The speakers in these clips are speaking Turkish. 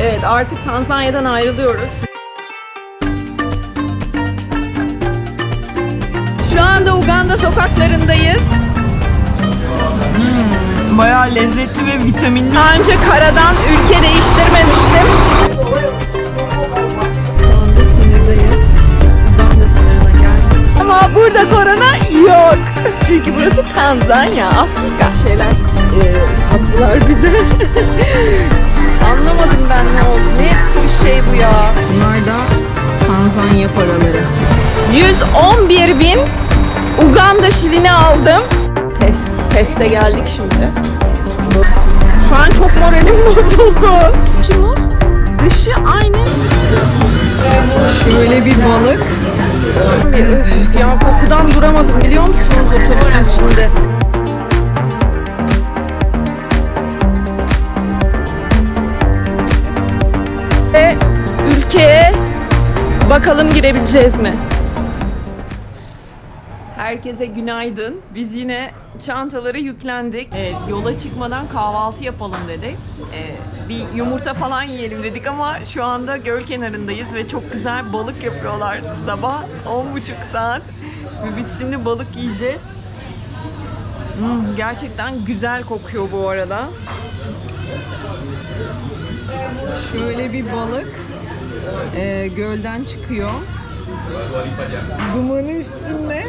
Evet artık Tanzanya'dan ayrılıyoruz. Şu anda Uganda sokaklarındayız. Hmm, bayağı lezzetli ve vitaminli. Daha önce karadan ülke değiştirmemiştim. Ama burada korona yok. Çünkü burası Tanzanya, Afrika. Şeyler e, sattılar bize. Anlamadım ben ne oldu. Ne eski bir şey bu ya. Bunlar da Tanzanya paraları. 111 bin Uganda şilini aldım. Test, teste geldik şimdi. Şu an çok moralim bozuldu. Şimdi dışı aynı. Şöyle bir balık. Öf ya kokudan duramadım biliyor musunuz otobüsün içinde. Bakalım girebileceğiz mi? Herkese günaydın. Biz yine çantaları yüklendik. Evet, yola çıkmadan kahvaltı yapalım dedik. Ee, bir yumurta falan yiyelim dedik ama şu anda göl kenarındayız ve çok güzel balık yapıyorlar sabah 10.30 saat. Ve biz şimdi balık yiyeceğiz. Hmm, gerçekten güzel kokuyor bu arada. Şöyle bir balık e, gölden çıkıyor. Dumanı üstünde.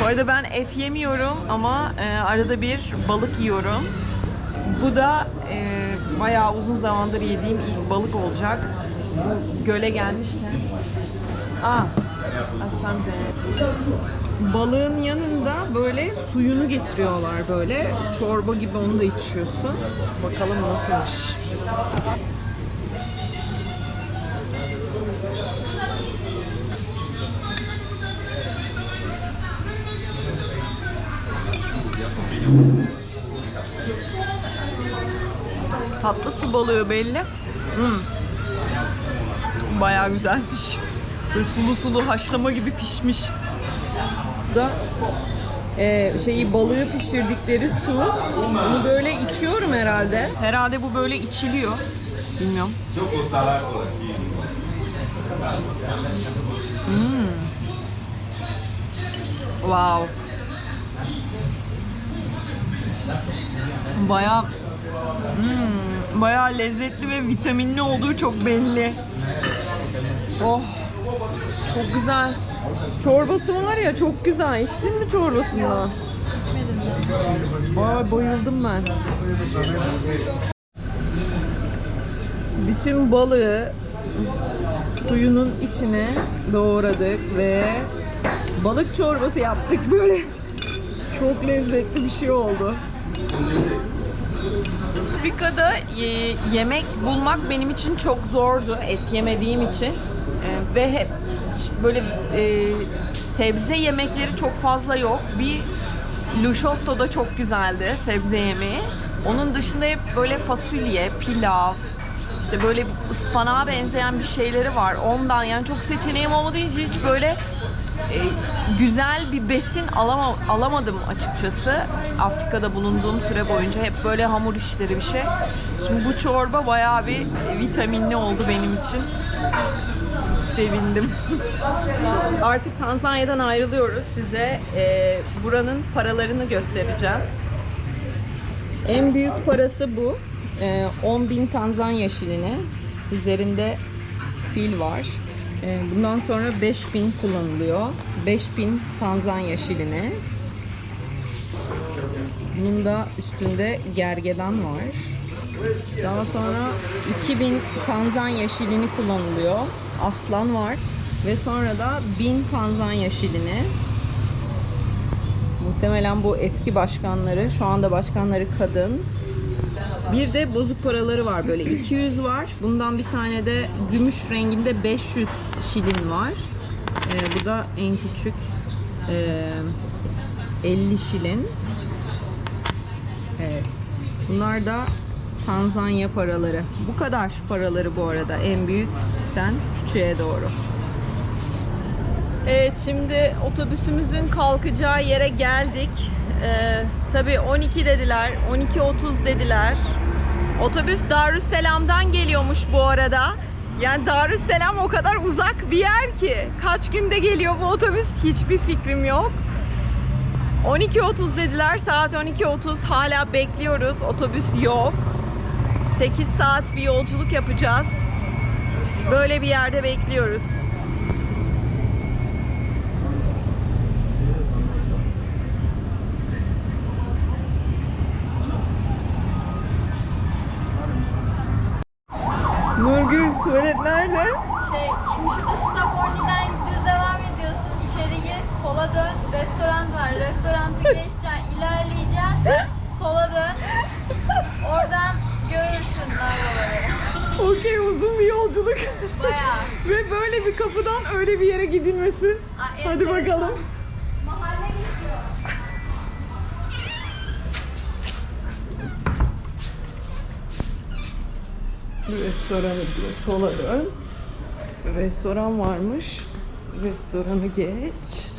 Bu arada ben et yemiyorum ama e, arada bir balık yiyorum. Bu da e, bayağı uzun zamandır yediğim ilk balık olacak. Bu göle gelmişken. Aa, asante. Balığın yanında böyle suyunu getiriyorlar böyle. Çorba gibi onu da içiyorsun. Bakalım nasılmış. Tatlı su balığı belli. Hmm. Bayağı güzelmiş. Böyle sulu sulu haşlama gibi pişmiş. Da e, şeyi balığı pişirdikleri su. Bunu böyle içiyorum herhalde. Herhalde bu böyle içiliyor. Bilmiyorum. Hmm. Wow. Bayağı hmm, bayağı lezzetli ve vitaminli olduğu çok belli. Oh. Çok güzel. Çorbası var ya çok güzel. İçtin mi çorbasını? İçmedim. Ay bayıldım ben. Bütün balığı suyunun içine doğradık ve balık çorbası yaptık böyle. Çok lezzetli bir şey oldu. Afrika'da yemek bulmak benim için çok zordu et yemediğim için E, ve hep böyle e, sebze yemekleri çok fazla yok. Bir lusciotto da çok güzeldi sebze yemeği. Onun dışında hep böyle fasulye, pilav, işte böyle ıspanağa benzeyen bir şeyleri var. Ondan yani çok seçeneğim olmadığı için hiç böyle e, güzel bir besin alama, alamadım açıkçası. Afrika'da bulunduğum süre boyunca hep böyle hamur işleri bir şey. Şimdi bu çorba bayağı bir vitaminli oldu benim için. Sevindim. Artık Tanzanya'dan ayrılıyoruz. Size e, buranın paralarını göstereceğim. En büyük parası bu. Ee, 10.000 Tanzanya şilini. Üzerinde fil var. Ee, bundan sonra 5000 kullanılıyor. 5000 Tanzanya şilini. Bunun da üstünde gergedan var. Daha sonra 2000 Tanzanya şilini kullanılıyor. Aslan var. Ve sonra da 1000 Tanzanya şilini. Muhtemelen bu eski başkanları, şu anda başkanları kadın. Bir de bozuk paraları var böyle 200 var. Bundan bir tane de gümüş renginde 500 şilin var. Ee, bu da en küçük ee, 50 şilin. Evet. Bunlar da Tanzanya paraları. Bu kadar paraları bu arada en büyükten küçüğe doğru. Evet şimdi otobüsümüzün kalkacağı yere geldik. Ee, tabii 12 dediler, 12.30 dediler. Otobüs Darüsselam'dan geliyormuş bu arada. Yani Darüsselam o kadar uzak bir yer ki. Kaç günde geliyor bu otobüs hiçbir fikrim yok. 12.30 dediler. Saat 12.30 hala bekliyoruz. Otobüs yok. 8 saat bir yolculuk yapacağız. Böyle bir yerde bekliyoruz. Nurgül tuvalet nerede? Şey, şimdi şurada Staforni'den düz devam ediyorsun. İçeri gir, sola dön. Restoran var. Restorantı geçeceksin, ilerleyeceksin. Sola dön. Oradan görürsün lavaboları. Okey uzun bir yolculuk. Bayağı. Ve böyle bir kapıdan öyle bir yere gidilmesi. Aa, Hadi bakalım. Restoranı. Sola dön. Restoran varmış. Restoranı geç.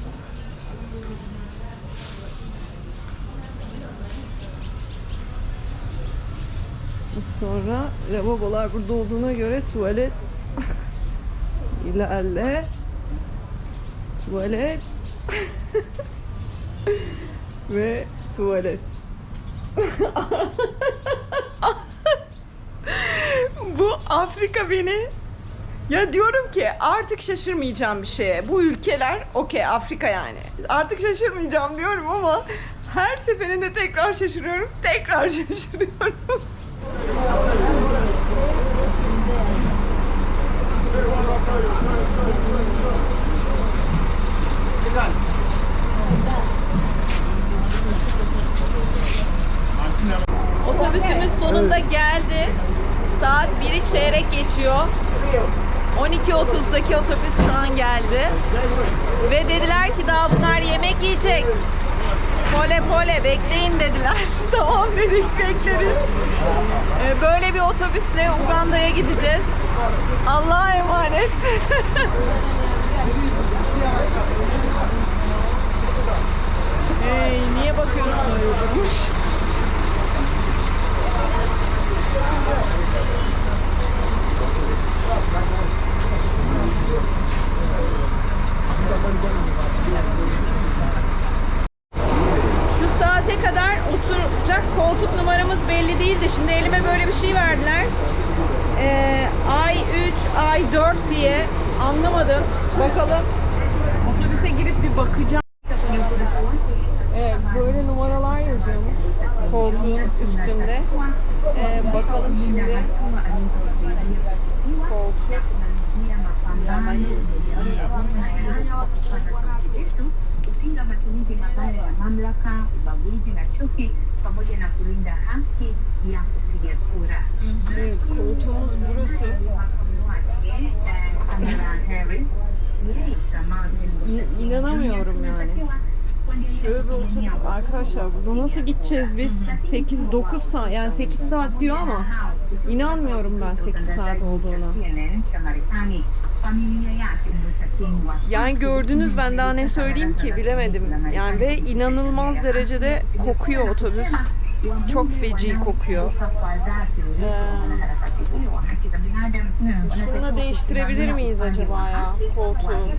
Sonra lavabolar burada olduğuna göre tuvalet ilerle. Tuvalet ve tuvalet. Bu Afrika beni ya diyorum ki artık şaşırmayacağım bir şeye. Bu ülkeler okey Afrika yani. Artık şaşırmayacağım diyorum ama her seferinde tekrar şaşırıyorum. Tekrar şaşırıyorum. Otobüsümüz sonunda geldi. Saat 1'i çeyrek geçiyor. 12.30'daki otobüs şu an geldi. Ve dediler ki daha bunlar yemek yiyecek. Pole pole bekleyin dediler. tamam dedik bekleriz. Ee, Böyle bir otobüsle Uganda'ya gideceğiz. Allah'a emanet. hey, niye bakıyorsun Şu saate kadar oturacak koltuk numaramız belli değildi. Şimdi elime böyle bir şey verdiler. Ee, ay 3, ay 4 diye anlamadım. Bakalım. Otobüse girip bir bakacağım. Evet, böyle numaralar yazıyormuş koltuğun üstünde. Ee, bakalım şimdi. Koltuk. Kupinga matumizi mabaya ya mamlaka, ubaguzi na chuki, pamoja na kulinda haki ya kupiga kura. Evet, koltuğumuz burası. İnanamıyorum yani. Şöyle bir otobüs arkadaşlar burada nasıl gideceğiz biz? 8-9 saat yani 8 saat diyor ama inanmıyorum ben 8 saat olduğuna. Yani gördünüz ben daha ne söyleyeyim ki bilemedim. Yani ve inanılmaz derecede kokuyor otobüs. Çok feci kokuyor. Şunu değiştirebilir miyiz acaba ya koltuğu?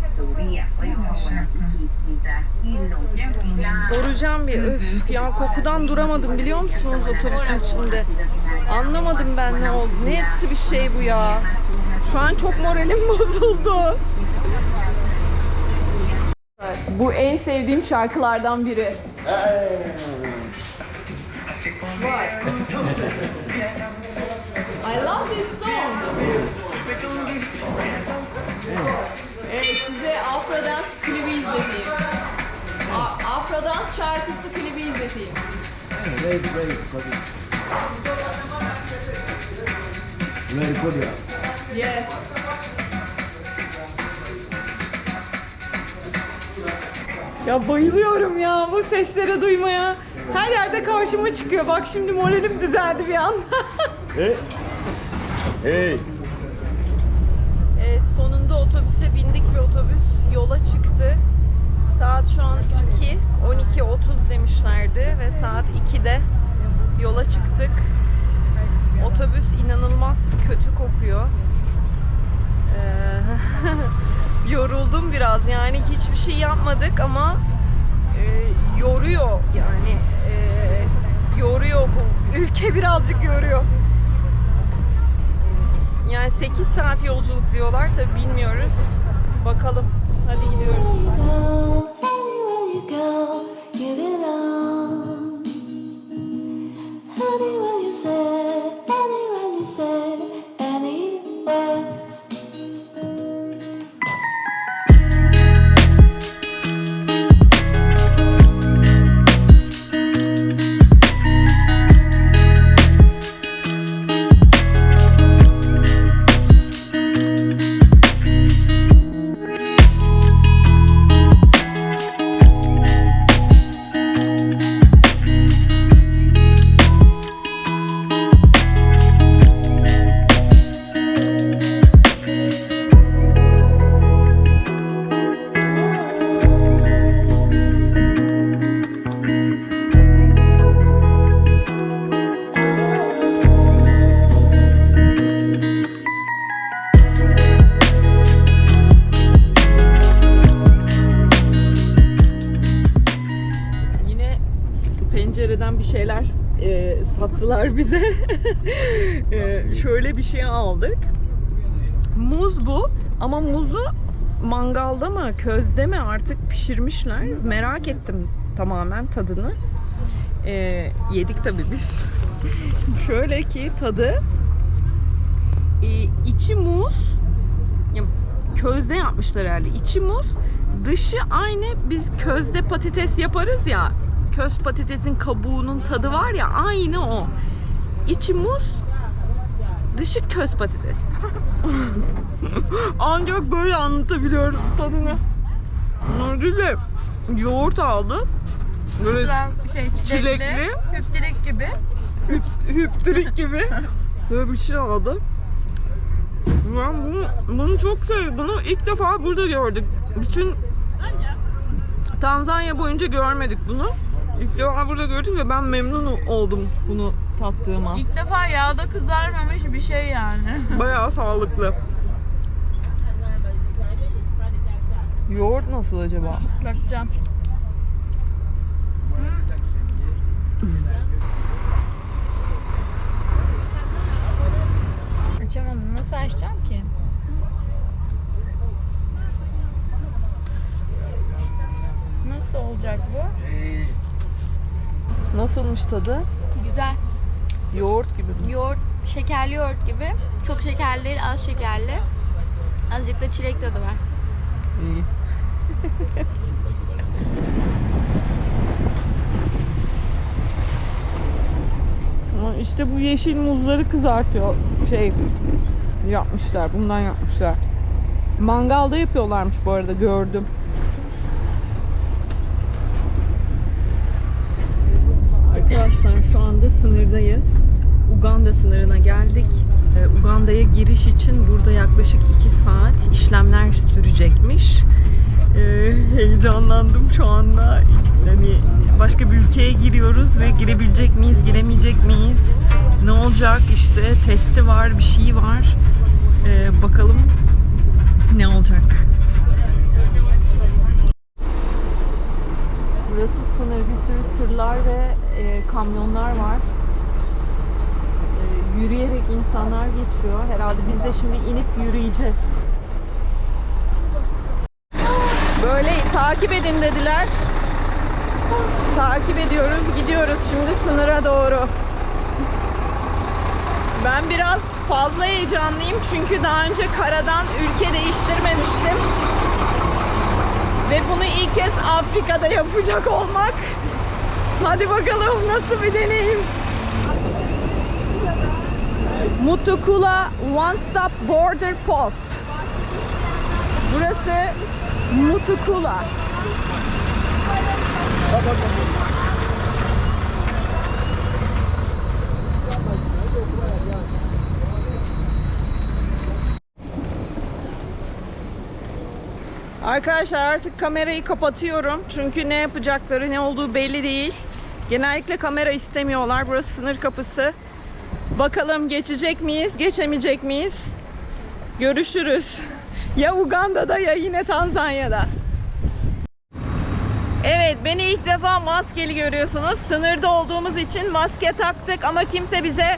Soracağım bir öf ya kokudan duramadım biliyor musunuz otobüsün içinde. Anlamadım ben ne oldu. Nesi bir şey bu ya. Şu an çok moralim bozuldu. Bu en sevdiğim şarkılardan biri. I love this. Evet size Afrodance klibi izleteyim. A- Afrodance şarkısı klibi izleteyim. Very, very good. Very good. yeah. Yes. Ya bayılıyorum ya bu sesleri duymaya. Her yerde karşıma çıkıyor. Bak şimdi moralim düzeldi bir anda. Hey. Hey. Evet sonunda otobüse bindik ve otobüs yola çıktı. Saat şu an 2, 12.30 demişlerdi ve saat 2'de yola çıktık. Otobüs inanılmaz kötü kokuyor. Ee, yoruldum biraz yani hiçbir şey yapmadık ama e, yoruyor yani e, yoruyor bu ülke birazcık yoruyor. Yani 8 saat yolculuk diyorlar tabi bilmiyoruz. Bakalım. Hadi gidiyoruz. girl, you belong. Honey, will you say? Ama muzu mangalda mı közde mi artık pişirmişler. Merak ettim tamamen tadını. E, yedik tabii biz. şöyle ki tadı e, içi muz közde yapmışlar herhalde. İçi muz, dışı aynı biz közde patates yaparız ya. Köz patatesin kabuğunun tadı var ya aynı o. İçi muz, dışı köz patates. Ancak böyle anlatabiliyorum tadını. Nurgül'le yoğurt aldı. Böyle Şey, Çilekli. hüptirik gibi. hüp, hüptürük gibi böyle bir şey aldı. Ben bunu, bunu çok sev, bunu ilk defa burada gördük. Bütün Tanzanya boyunca görmedik bunu. İlk defa burada gördük ve ben memnun oldum bunu tattığıma. İlk defa yağda kızarmamış bir şey yani. Bayağı sağlıklı. Yoğurt nasıl acaba? Bakacağım. Açamadım. Nasıl açacağım ki? Nasıl olacak bu? Nasılmış tadı? Güzel. Yoğurt gibi mi? Yoğurt, şekerli yoğurt gibi. Çok şekerli değil, az şekerli. Azıcık da çilek tadı var. İyi. İşte bu yeşil muzları kızartıyor. Şey yapmışlar. Bundan yapmışlar. Mangalda yapıyorlarmış bu arada gördüm. Arkadaşlar şu anda sınırdayız. Uganda sınırına geldik. Ee, Uganda'ya giriş için burada yaklaşık 2 saat işlemler sürecekmiş. Ee, heyecanlandım şu anda. Hani başka bir ülkeye giriyoruz ve girebilecek miyiz, giremeyecek miyiz? Ne olacak işte testi var, bir şey var. Ee, bakalım ne olacak. Burası sınır, bir sürü tırlar ve e, kamyonlar var. E, yürüyerek insanlar geçiyor. Herhalde biz de şimdi inip yürüyeceğiz. Böyle takip edin dediler. Takip ediyoruz, gidiyoruz şimdi sınıra doğru. Ben biraz fazla heyecanlıyım çünkü daha önce karadan ülke değiştirmemiştim. Ve bunu ilk kez Afrika'da yapacak olmak. Hadi bakalım nasıl bir deneyim. Mutukula One Stop Border Post. Burası Mutukula. Arkadaşlar artık kamerayı kapatıyorum. Çünkü ne yapacakları, ne olduğu belli değil. Genellikle kamera istemiyorlar. Burası sınır kapısı. Bakalım geçecek miyiz, geçemeyecek miyiz? Görüşürüz. Ya Uganda'da ya yine Tanzanya'da. Evet, beni ilk defa maskeli görüyorsunuz. Sınırda olduğumuz için maske taktık ama kimse bize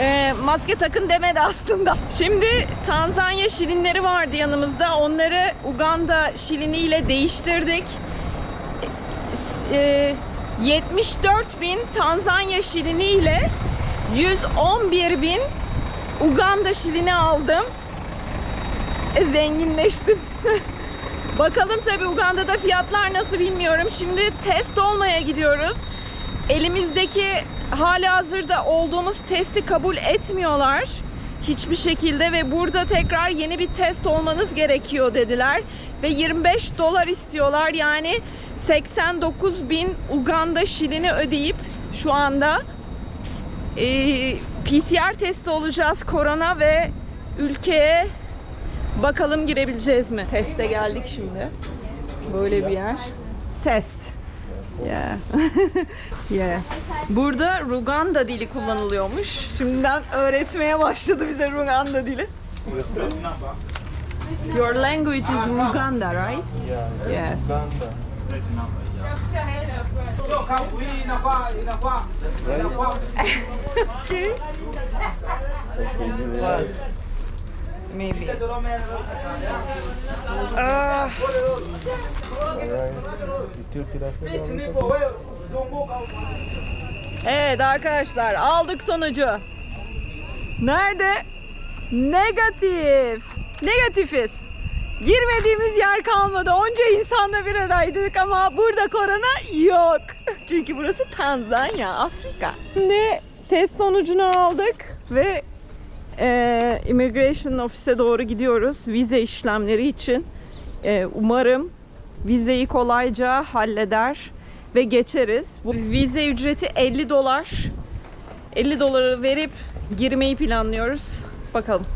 e, maske takın demedi aslında. Şimdi Tanzanya şilinleri vardı yanımızda. Onları Uganda şilini ile değiştirdik. E, 74 bin Tanzanya şilini ile 111 bin Uganda şilini aldım. E, zenginleştim. Bakalım tabi Uganda'da fiyatlar nasıl bilmiyorum. Şimdi test olmaya gidiyoruz. Elimizdeki hali hazırda olduğumuz testi kabul etmiyorlar. Hiçbir şekilde ve burada tekrar yeni bir test olmanız gerekiyor dediler. Ve 25 dolar istiyorlar. Yani 89 bin Uganda şilini ödeyip şu anda e, PCR testi olacağız korona ve ülkeye bakalım girebileceğiz mi? Teste geldik şimdi. Böyle bir yer. Test. Yeah. yeah. Burada Ruganda dili kullanılıyormuş. Şimdiden öğretmeye başladı bize Ruganda dili. Your language is Ruganda, right? Yes. Okay. Maybe. Ah. Evet arkadaşlar aldık sonucu. Nerede? Negatif. Negatifiz. Girmediğimiz yer kalmadı. Onca insanla bir araydık ama burada korona yok. Çünkü burası Tanzanya, Afrika. Şimdi test sonucunu aldık ve e, immigration ofise doğru gidiyoruz vize işlemleri için. E, umarım vizeyi kolayca halleder ve geçeriz. Bu vize ücreti 50 dolar. 50 doları verip girmeyi planlıyoruz. Bakalım.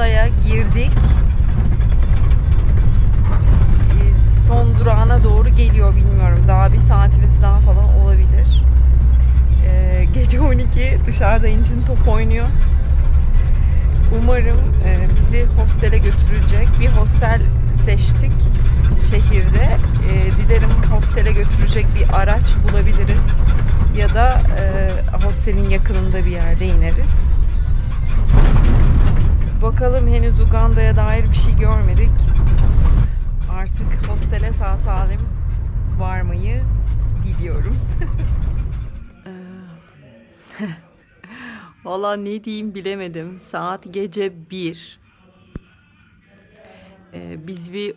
Kampala'ya girdik. Ee, Son durağına doğru geliyor bilmiyorum. Daha bir saatimiz daha falan olabilir. Ee, gece 12 dışarıda incin top oynuyor. Umarım e, bizi hostele götürecek. Bir hostel seçtik şehirde. E, dilerim hostele götürecek bir araç bulabiliriz. Ya da e, hostelin yakınında bir yerde ineriz. Bakalım henüz Uganda'ya dair bir şey görmedik. artık hostele sağ salim varmayı diliyorum. Valla ne diyeyim bilemedim. Saat gece 1. Ee, biz bir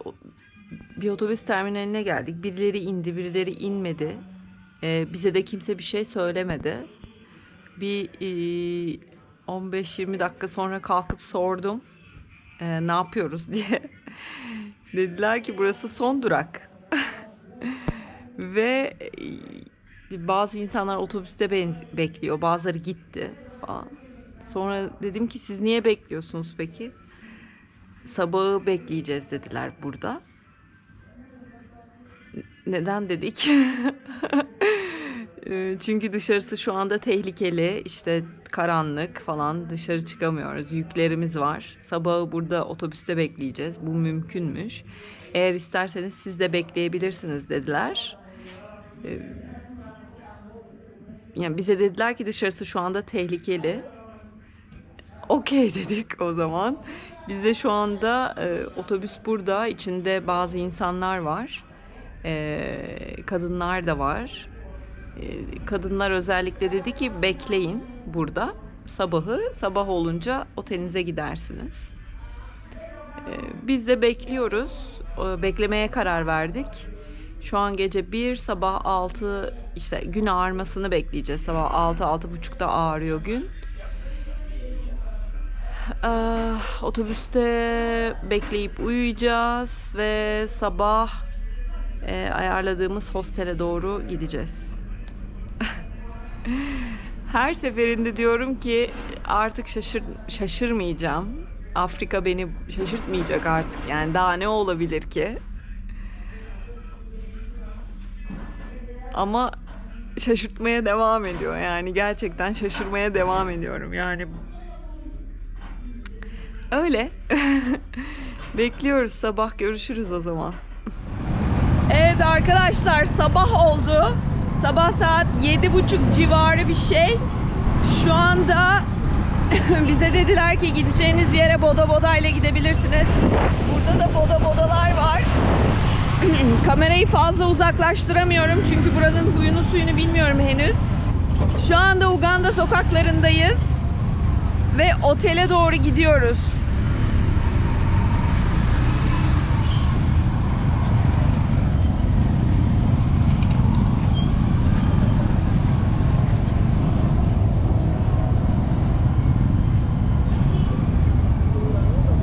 bir otobüs terminaline geldik. Birileri indi, birileri inmedi. Ee, bize de kimse bir şey söylemedi. Bir e, 15-20 dakika sonra kalkıp sordum. e, ne yapıyoruz diye. Dediler ki burası son durak. Ve e, bazı insanlar otobüste bekliyor. Bazıları gitti falan. Sonra dedim ki siz niye bekliyorsunuz peki? Sabahı bekleyeceğiz dediler burada. Neden dedik? E, Çünkü dışarısı şu anda tehlikeli. İşte karanlık falan dışarı çıkamıyoruz. Yüklerimiz var. Sabahı burada otobüste bekleyeceğiz. Bu mümkünmüş. Eğer isterseniz siz de bekleyebilirsiniz dediler. E, Yani bize dediler ki dışarısı şu anda tehlikeli. Okey dedik o zaman. Bizde şu anda e, otobüs burada. İçinde bazı insanlar var. E, kadınlar da var. E, kadınlar özellikle dedi ki bekleyin burada. Sabahı sabah olunca otelinize gidersiniz. E, biz de bekliyoruz. E, beklemeye karar verdik. Şu an gece 1 sabah 6 işte gün ağarmasını bekleyeceğiz. Sabah 6 6.30'da ağarıyor gün. Ah, otobüste bekleyip uyuyacağız ve sabah e, ayarladığımız hostele doğru gideceğiz. Her seferinde diyorum ki artık şaşır şaşırmayacağım. Afrika beni şaşırtmayacak artık. Yani daha ne olabilir ki? Ama şaşırtmaya devam ediyor. Yani gerçekten şaşırmaya devam ediyorum. Yani Öyle. Bekliyoruz sabah görüşürüz o zaman. Evet arkadaşlar sabah oldu. Sabah saat yedi buçuk civarı bir şey. Şu anda bize dediler ki gideceğiniz yere boda boda ile gidebilirsiniz. Burada da boda bodalar var. Kamerayı fazla uzaklaştıramıyorum çünkü buranın huyunu suyunu bilmiyorum henüz. Şu anda Uganda sokaklarındayız ve otele doğru gidiyoruz.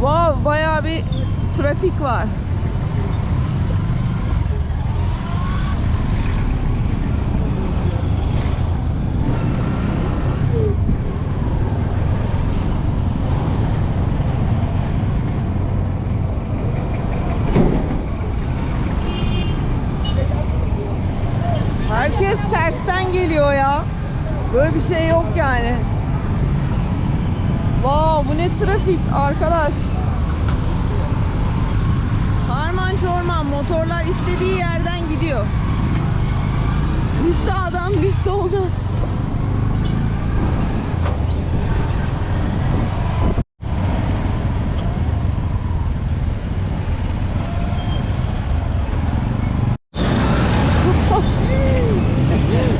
Wow, bayağı bir trafik var. Herkes tersten geliyor ya. Böyle bir şey yok yani. Wow bu ne trafik arkadaş. Harman çorman motorlar istediği yerden gidiyor. Biz sağdan biz soldan.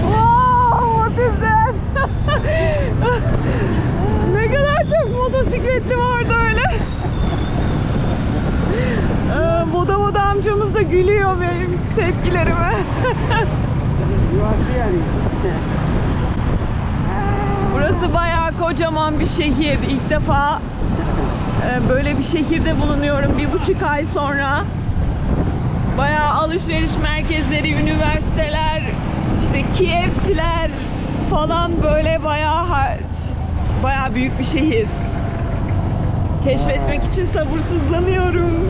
Wow, what is that? ne kadar çok motosikletli vardı öyle. Ee, moda moda amcamız da gülüyor benim tepkilerime. Burası bayağı kocaman bir şehir. İlk defa e, böyle bir şehirde bulunuyorum bir buçuk ay sonra. Bayağı alışveriş merkezleri, üniversiteler, işte KFC'ler falan böyle bayağı bayağı büyük bir şehir. Keşfetmek için sabırsızlanıyorum.